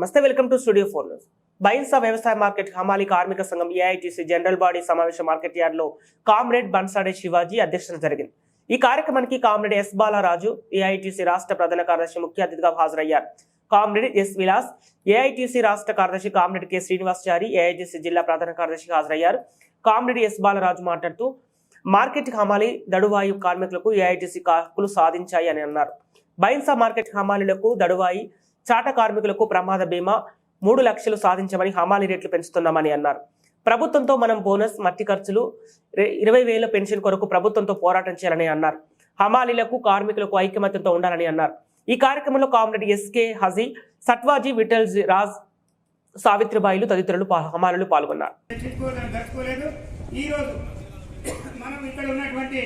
నమస్తే welcome to studio four news. Bhainsa వ్యవసాయ market హమాలి కార్మిక సంఘం ఏఐటీసీ జనరల్ బాడీ సమావేశ మార్కెట్ యార్డ్లో కామ్రేడ్ బన్సాడే శివాజీ అధ్యక్షత జరిగింది. ఈ కార్యక్రమానికి కామ్రేడ్ ఎస్ బాలరాజు ఏఐటీసీ రాష్ట్ర ప్రధాన కార్యదర్శి ముఖ్య అతిథిగా హాజరయ్యారు. కామ్రేడ్ ఎస్ విలాస్ ఏఐటీసీ రాష్ట్ర కార్యదర్శి కామ్రేడ్ కె శ్రీనివాసచారి ఏఐటీసీ జిల్లా ప్రధాన కార్యదర్శి హాజరయ్యారు. కామ్రేడ్ ఎస్ బాలరాజు మాట్లాడుతూ మార్కెట్ హమాలి దడువాయు కార్మికులకు ఏఐటీసీ కాకులు సాధించాయి అని అన్నారు. బైన్సా మార్కెట్ హమాలీలకు దడువాయి చాట కార్మికులకు ప్రమాద బీమా మూడు లక్షలు సాధించమని హమాలి రేట్లు పెంచుతున్నామని అన్నారు. ప్రభుత్వంతో మనం బోనస్ మట్టి ఖర్చులు ఇరవై వేల పెన్షన్ కొరకు ప్రభుత్వంతో పోరాటం చేయాలని అన్నారు. హమాలీలకు కార్మికులకు ఐక్యమత్యంతో ఉండాలని అన్నారు. ఈ కార్యక్రమంలో కామ్రేడ్ ఎస్కే హజీ సట్వాజీ విఠల్ రాజ్ సావిత్రిబాయిలు తదితరులు హమాలీలు పాల్గొన్నారు. మనం ఇక్కడ ఉన్నటువంటి